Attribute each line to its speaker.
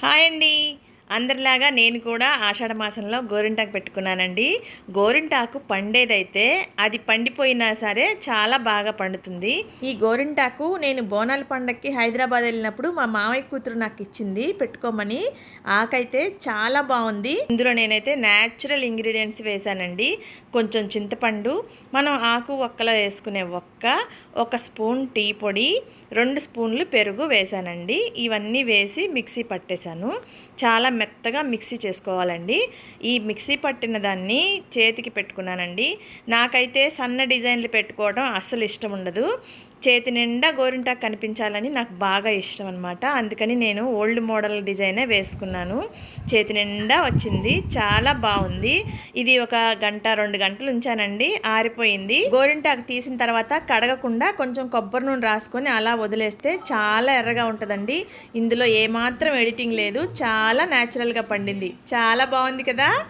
Speaker 1: Hi అండి అందరిలాగా నేను కూడా ఆషాఢ మాసంలో గోరింటాకు పెట్టుకున్నానండి. గోరింటాకు పండేదైతే అది పండిపోయినా సరే చాలా బాగా పండుతుంది. ఈ గోరింటాకు నేను బోనాల పండక్కి హైదరాబాద్ వెళ్ళినప్పుడు మా మామయ్య కూతురు నాకు ఇచ్చింది పెట్టుకోమని. ఆకైతే చాలా బాగుంది. ఇందులో నేనైతే న్యాచురల్ ఇంగ్రీడియంట్స్ వేశానండి. కొంచెం చింతపండు మనం ఆకు ఒక్కలో వేసుకునే ఒక్క ఒక స్పూన్ టీ పొడి రెండు స్పూన్లు పెరుగు వేసానండి ఇవన్నీ వేసి మిక్సీ పట్టేశాను. చాలా మెత్తగా మిక్సీ చేసుకోవాలండి. ఈ మిక్సీ పట్టిన దాన్ని చేతికి పెట్టుకున్నానండి. నాకైతే సన్న డిజైన్లు పెట్టుకోవడం అస్సలు ఇష్టం ఉండదు. చేతి నిండా గోరింటాకు కనిపించాలని నాకు బాగా ఇష్టం అనమాట అందుకని నేను ఓల్డ్ మోడల్ డిజైనే వేసుకున్నాను. చేతి నిండా వచ్చింది. చాలా బాగుంది. ఇది ఒక గంట రెండు గంటలు ఉంచానండి. ఆరిపోయింది. గోరింటాకు తీసిన తర్వాత కడగకుండా కొంచెం కొబ్బరి నూనె రాసుకొని అలా వదిలేస్తే చాలా ఎర్రగా ఉంటుందండి. ఇందులో ఏమాత్రం ఎడిటింగ్ లేదు. చాలా న్యాచురల్గా పండింది. చాలా బాగుంది కదా?